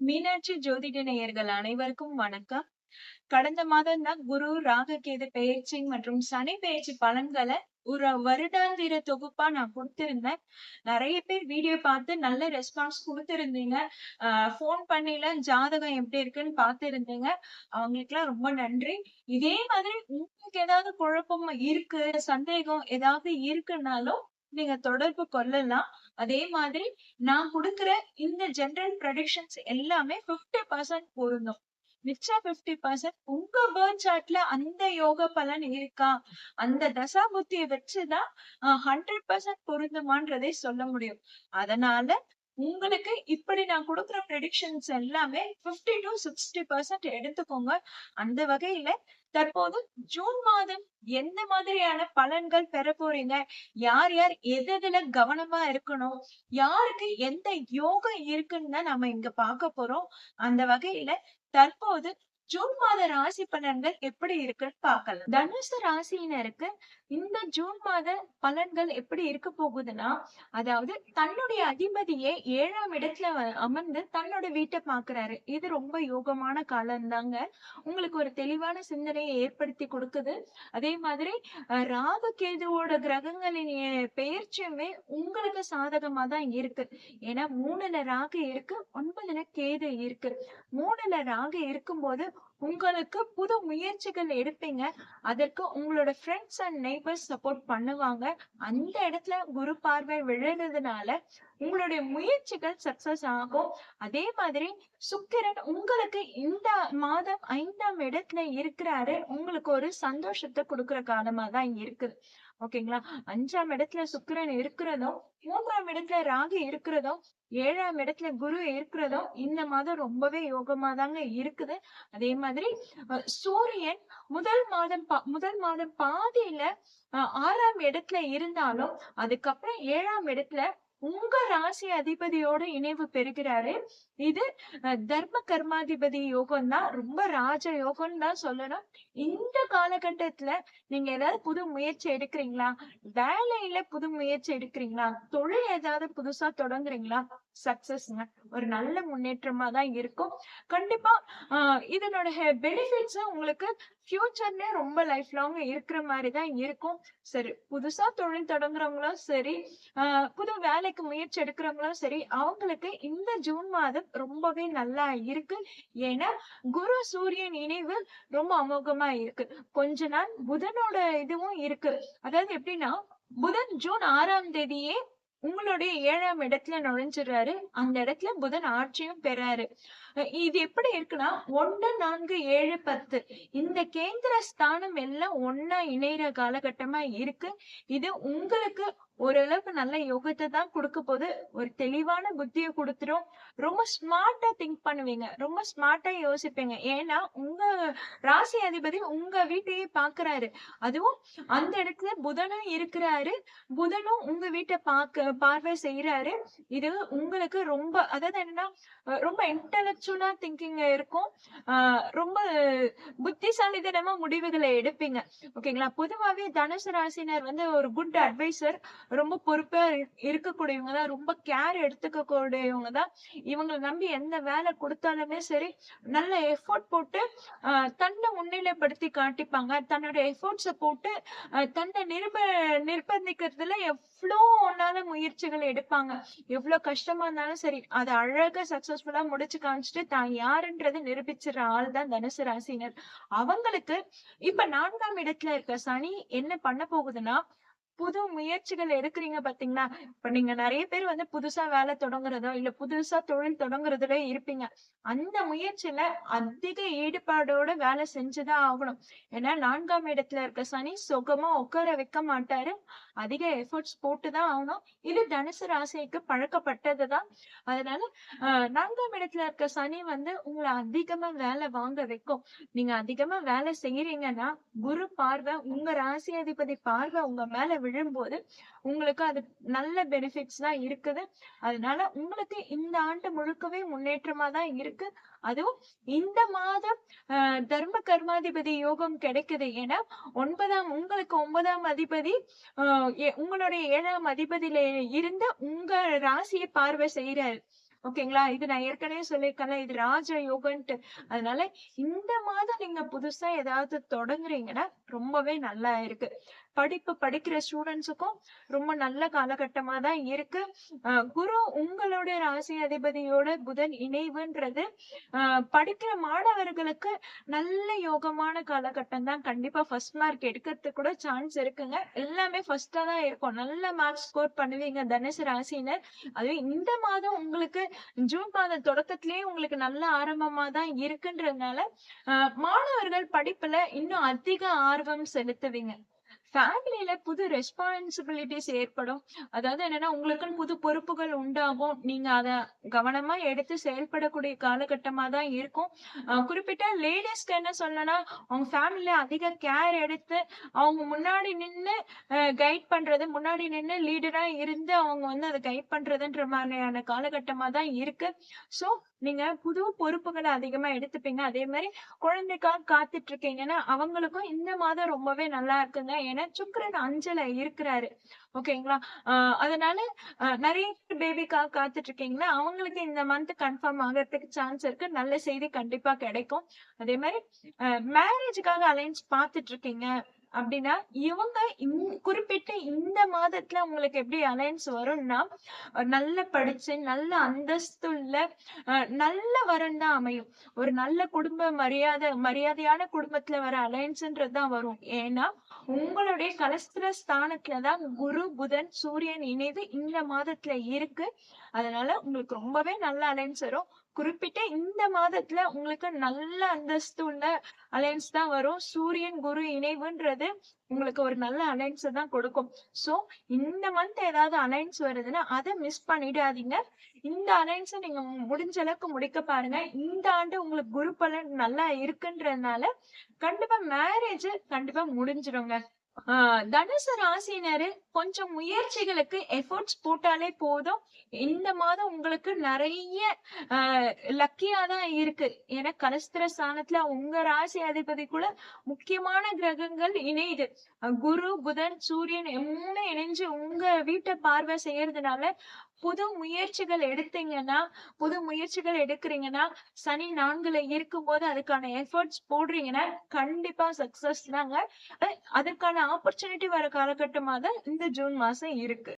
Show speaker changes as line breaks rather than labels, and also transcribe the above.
மீனாட்சி ஜோதிட நேயர்கள் அனைவருக்கும் வணக்கம். கடந்த மாதம் தான் குரு ராககேது பெயர்ச்சி மற்றும் சனி பெயர்ச்சி பலன்களை ஒரு வருடாந்திர தொகுப்பா நான் கொடுத்திருந்தேன். நிறைய பேர் வீடியோ பார்த்து நல்ல ரெஸ்பான்ஸ் கொடுத்திருந்தீங்க. ஆஹ் ஃபோன் பண்ணில ஜாதகம் எப்படி இருக்குன்னு பார்த்திருந்தீங்க. அவங்களுக்குலாம் ரொம்ப நன்றி. இதே மாதிரி உங்களுக்கு ஏதாவது குழப்பம் இருக்கு சந்தேகம் ஏதாவது இருக்குன்னாலும் நீங்க தொடர்பு கொள்ளலாம். அதே மாதிரி நான் கொடுக்குற இந்த ஜெனரல் ப்ரடிக்ஷன்ஸ் எல்லாமே 50% பர்சன்ட் பொருந்தும். மிச்ச பிப்டி பர்சன்ட் உங்க பேர்த் சார்ட்ல அந்த யோக பலன் இருக்கா? அந்த தசா புத்தியை வச்சுதான் ஹண்ட்ரட் பர்சன்ட் பொருந்துமான்றதை சொல்ல முடியும். அதனால உங்களுக்கு இப்படி நான் கொடுக்குற ப்ரெடிக்ஷன்ஸ் எல்லாமே 50 டு சிக்ஸ்டி பர்சன்ட் எடுத்துக்கோங்க. அந்த வகையில தற்போது ஜூன் மாதம் எந்த மாதிரியான பலன்கள் பெற போறீங்க? யார் யார் எது எதுல கவனமா இருக்கணும்? யாருக்கு எந்த யோகம் இருக்குன்னு தான் நம்ம இங்க பார்க்க போறோம். அந்த வகையில தற்போது ஜூன் மாத ராசி பலன்கள் எப்படி இருக்குன்னு பார்க்கலாம். தனுசு ராசியினருக்கு இந்த ஜூன் மாத பலன்கள் எப்படி இருக்க போகுதுன்னா அதாவது தன்னுடைய அதிபதியே ஏழாம் இடத்துல அமர்ந்து தன்னோட வீட்டை பாக்குறாரு. இது ரொம்ப யோகமான காலம் தாங்க. உங்களுக்கு ஒரு தெளிவான சிந்தனையை ஏற்படுத்தி கொடுக்குது. அதே மாதிரி ராகு கேதுவோட கிரகங்களின் பெயர்ச்சியுமே உங்களுக்கு சாதகமா தான் இருக்கு. ஏன்னா மூணுல ராகு இருக்கு ஒன்பதுல கேது இருக்கு. மூணுல ராகு இருக்கும்போது உங்களுக்கு புது முயற்சிகள் எடுப்பீங்க. அதற்கு உங்களோட ஃப்ரெண்ட்ஸ் அண்ட் நெய்பர்ஸ் சப்போர்ட் பண்ணுவாங்க. அந்த இடத்துல குரு பார்வை விழுறதுனால உங்களுடைய முயற்சிகள் சக்சஸ் ஆகும். அதே மாதிரி சுக்கிரன் உங்களுக்கு இந்த மாதம் ஐந்தாம் இடத்துல இருக்கிறாரு. உங்களுக்கு ஒரு சந்தோஷத்தை கொடுக்குற காலமா தான் இருக்குது. ஓகேங்களா? அஞ்சாம் இடத்துல சுக்கிரன் இருக்கிறதும் மூன்றாம் இடத்துல ராகு இருக்கிறதும் ஏழாம் இடத்துல குரு இருக்கிறதும் இந்த மாதம் ரொம்பவே யோகமா தாங்க இருக்குது. அதே மாதிரி சூரியன் முதல் மாதம் பா- முதல் மாதம் பாதியில அஹ், ஆறாம் இடத்துல இருந்தாலும் அதுக்கப்புறம் ஏழாம் இடத்துல உங்க ராசி அதிபதியோட இணைவு பெறுகிறாரு. இது தர்ம கர்மாதிபதி யோகம் தான். ரொம்ப ராஜ யோகம் தான் சொல்லணும். இந்த காலகட்டத்துல நீங்க ஏதாவது புது முயற்சி எடுக்கிறீங்களா? வேலையில புது முயற்சி எடுக்கிறீங்களா? தொழில் ஏதாவது புதுசா தொடங்குறீங்களா? சக்சஸ்ங்க ஒரு நல்ல முன்னேற்றமா தான் இருக்கும். கண்டிப்பா ஆஹ் இதனோட பெனிஃபிட்ஸ் உங்களுக்கு ஃபியூச்சர்ல ரொம்ப லைஃப் லாங் இருக்கிற மாதிரி தான் இருக்கும். சரி புதுசா தொழில் தொடங்குறவங்களும் சரி ஆஹ் புது வேலைக்கு முயற்சி எடுக்கிறவங்களும் சரி அவங்களுக்கு இந்த ஜூன் மாதம் ரொம்பவே நல்லா இருக்கு. ஏன்னா குரு சூரியன் இணைவு ரொம்ப அமோகமா இருக்கு. கொஞ்ச நாள் புதனோட இதுவும் இருக்கு. அதாவது எப்படின்னா புதன் ஜூன் ஆறாம் தேதியே உங்களுடைய ஏழாம் இடத்துல நுழைஞ்சிடுறாரு. அந்த இடத்துல புதன் ஆட்சியும் பெறாரு. இது எப்படி இருக்குன்னா ஒண்ணு நான்கு ஏழு பத்து. இந்த கேந்திர ஸ்தானம் எல்லாம் ஒன்னா இணையிற காலகட்டமா இருக்கு. இது உங்களுக்கு ஓரளவுக்கு நல்ல யோகத்தை தான் கொடுக்க போது ஒரு தெளிவான புத்தியை கொடுத்துரும். ரொம்ப ஸ்மார்ட்டா திங்க் பண்ணுவீங்க. ரொம்ப ஸ்மார்ட்டா யோசிப்பீங்க. ஏன்னா உங்க ராசி அதிபதி உங்க வீட்டையே பாக்குறாரு. அதுவும் அந்த இடத்துல புதனும் இருக்கிறாரு. புதனும் உங்க வீட்டை பார்க்க பார்வை செய்யறாரு இது உங்களுக்கு ரொம்ப அதாவது என்னன்னா ரொம்ப இன்டலெக்சுவலா திங்கிங் இருக்கும். ஆஹ் ரொம்ப புத்திசாலிதனமா முடிவுகளை எடுப்பீங்க. ஓகேங்களா? பொதுவாவே தனுசு ராசினர் வந்து ஒரு குட் அட்வைசர் ரொம்ப பொறுப்பா இருக்கக்கூடியவங்க தான் ரொம்ப கேர் எடுத்துக்க கூடியவங்க தான். இவங்களை நம்பி எந்த வேலை கொடுத்தாலுமே சரி நல்ல எஃபோர்ட் போட்டு தன்னை முன்னிலைப்படுத்தி காட்டிப்பாங்க. தன்னோட எஃபோர்ட்ஸை போட்டு தன்னை நிருப நிர்பந்திக்கிறதுல எவ்வளோ ஒன்னால முயற்சிகள் எடுப்பாங்க. எவ்வளவு கஷ்டமா இருந்தாலும் சரி அதை அழகா சக்சஸ்ஃபுல்லா முடிச்சு காமிச்சிட்டு தான் யாருன்றதை நிரூபிச்சிடுற ஆள் தான் தனுசு ராசினர் அவங்களுக்கு இப்ப நான்காம் இடத்துல இருக்க சனி என்ன பண்ண போகுதுன்னா புது முயற்சிகள் எடுக்கிறீங்க பாத்தீங்களா இப்ப நீங்க நிறைய பேர் வந்து புதுசா வேலை தொடங்குறதோ இல்ல புதுசா தொழில் தொடங்குறதுல இருப்பீங்க. அந்த முயற்சியில அதிக ஈடுபாடோட வேலை செஞ்சுதான் ஆகணும். ஏன்னா நான்காம் இடத்துல இருக்க சனி சுகமா உட்கார வைக்க மாட்டாரு. அதிக எஃபர்ட்ஸ் போட்டுதான் ஆகணும். இது தனுசு ராசிக்கு பழக்கப்பட்டதுதான். அதனால ஆஹ் நான்காம் இடத்துல இருக்க சனி வந்து உங்களை அதிகமா வேலை வாங்க வைக்கும். நீங்க அதிகமா வேலை செய்யறீங்கன்னா குரு பார்வை உங்க ராசி அதிபதி பார்வை உங்க மேல விழும்போது உங்களுக்கு அது நல்ல பெனிஃபிட்ஸ் தான் இருக்குது. அதனால உங்களுக்கு இந்த ஆண்டு முழுக்கவே முன்னேற்றமா தான் இருக்கு. அதுவும் இந்த மாதம் தர்ம கர்மாதிபதி யோகம் கிடைக்குது ஏன்னா ஒன்பதாம் உங்களுக்கு ஒன்பதாம் அதிபதி ஆஹ் எ- உங்களுடைய ஏழாம் அதிபதியில இருந்து உங்க ராசியை பார்வை செய்யறாரு ஓகேங்களா? இது நான் ஏற்கனவே சொல்லியிருக்கேன் இது ராஜ யோகன்ட்டு. அதனால இந்த மாதம் நீங்க புதுசா ஏதாவது தொடங்குறீங்கன்னா ரொம்பவே நல்லா இருக்கு. படிப்பு படிக்கிற ஸ்டூடெண்ட்ஸுக்கும் ரொம்ப நல்ல காலகட்டமா தான் இருக்கு. குரு உங்களுடைய ராசி அதிபதியோட புதன் இணைவுன்றது படிக்கிற மாணவர்களுக்கு நல்ல யோகமான காலகட்டம் தான். கண்டிப்பா ஃபர்ஸ்ட் மார்க் எடுக்கிறதுக்கு கூட சான்ஸ் இருக்குங்க. எல்லாமே ஃபர்ஸ்டா தான் இருக்கும். நல்ல மார்க் ஸ்கோர் பண்ணுவீங்க தனுசு ராசினர் அதுவே இந்த மாதம் உங்களுக்கு ஜூன் மாத தொடக்கத்திலேயே உங்களுக்கு நல்ல ஆரம்பமா தான் இருக்குன்றதுனால அஹ் மாணவர்கள் படிப்புல இன்னும் அதிக ஆர்வம் செலுத்துவீங்க. ஃபேமிலியில புது ரெஸ்பான்சிபிலிட்டிஸ் ஏற்படும். அதாவது என்னன்னா உங்களுக்குன்னு புது பொறுப்புகள் உண்டாகும். நீங்க அத கவனமா எடுத்து செயல்படக்கூடிய காலகட்டமா தான் இருக்கும் குறிப்பிட்ட லேடிஸ்க்கு என்ன சொல்லணும்னா அவங்க ஃபேமிலியில அதிக கேர் எடுத்து அவங்க முன்னாடி நின்னு கைட் பண்றது முன்னாடி நின்னு லீடரா இருந்து அவங்க வந்து அதை கைட் பண்றதுன்ற மாதிரியான காலகட்டமா தான் இருக்கு. சோ நீங்க புது பொறுப்புகளை அதிகமா எடுத்துப்பீங்க. அதே மாதிரி குழந்தைக்காக காத்துட்டு இருக்கீங்கன்னா அவங்களுக்கும் இந்த மாதம் ரொம்பவே நல்லா இருக்குங்க. ஏன்னா சுக்கிரன் அஞ்சல இருக்கிறாரு. ஓகேங்களா? ஆஹ் அதனால நிறைய பேபிக்காக காத்துட்டு இருக்கீங்கன்னா அவங்களுக்கு இந்த மந்த் கன்ஃபார்ம் ஆகிறதுக்கு சான்ஸ் இருக்கு. நல்ல செய்தி கண்டிப்பா கிடைக்கும். அதே மாதிரி மேரேஜுக்காக அலைன்ஸ் பார்த்துட்டு இருக்கீங்க அப்படின்னா இவங்க குறிப்பிட்ட இந்த மாதத்துல உங்களுக்கு எப்படி அலைன்ஸ் வரும்னா நல்ல படிச்சு நல்ல அந்தஸ்துள்ள அஹ் நல்ல வரம் தான் அமையும். ஒரு நல்ல குடும்ப மரியாதை மரியாதையான குடும்பத்துல வர அலைன்ஸ்ன்றது தான் வரும். ஏன்னா உங்களுடைய கலஸ்திர ஸ்தானத்துலதான் குரு புதன் சூரியன் இணைந்து இந்த மாதத்துல இருக்கு. அதனால உங்களுக்கு ரொம்பவே நல்ல அலைன்ஸ் வரும் குறிப்பிட்ட இந்த மாதத்துல உங்களுக்கு நல்ல அந்தஸ்து உள்ள அலைன்ஸ் தான் வரும். சூரியன் குரு இணைவுன்றது உங்களுக்கு ஒரு நல்ல அலைன்ஸ் தான் கொடுக்கும். சோ இந்த மந்த் ஏதாவது அலைன்ஸ் வருதுன்னா அதை மிஸ் பண்ணிடாதீங்க. இந்த அலைன்ஸ் நீங்க முடிஞ்ச அளவுக்கு முடிக்க பாருங்க. இந்த ஆண்டு உங்களுக்கு குரு பலன் நல்லா இருக்குன்றதுனால கண்டிப்பா மேரேஜ் கண்டிப்பா முடிஞ்சிடுங்க தனுசு ராசினரு கொஞ்சம் முயற்சிகளுக்கு எஃபோர்ட்ஸ் போட்டாலே போதும். இந்த மாதம் உங்களுக்கு நிறைய லக்கியா தான் இருக்கு. ஏன்னா கலஸ்திர ஸ்தானத்துல உங்க ராசி அதிபதிக்குள்ள முக்கியமான கிரகங்கள் இணையுது. குரு புதன் சூரியன் மூணு இணைஞ்சு உங்க வீட்டை பார்வை செய்யறதுனால புது முயற்சிகள் எடுத்தீங்கன்னா புது முயற்சிகள் எடுக்கிறீங்கன்னா சனி நான்குல இருக்கும்போது அதுக்கான எஃபர்ட்ஸ் போடுறீங்கன்னா கண்டிப்பா சக்சஸ் தாங்க. அதுக்கான அதற்கான ஆப்பர்ச்சுனிட்டி வர காலகட்டமா தான் இந்த ஜூன் மாசம் இருக்கு.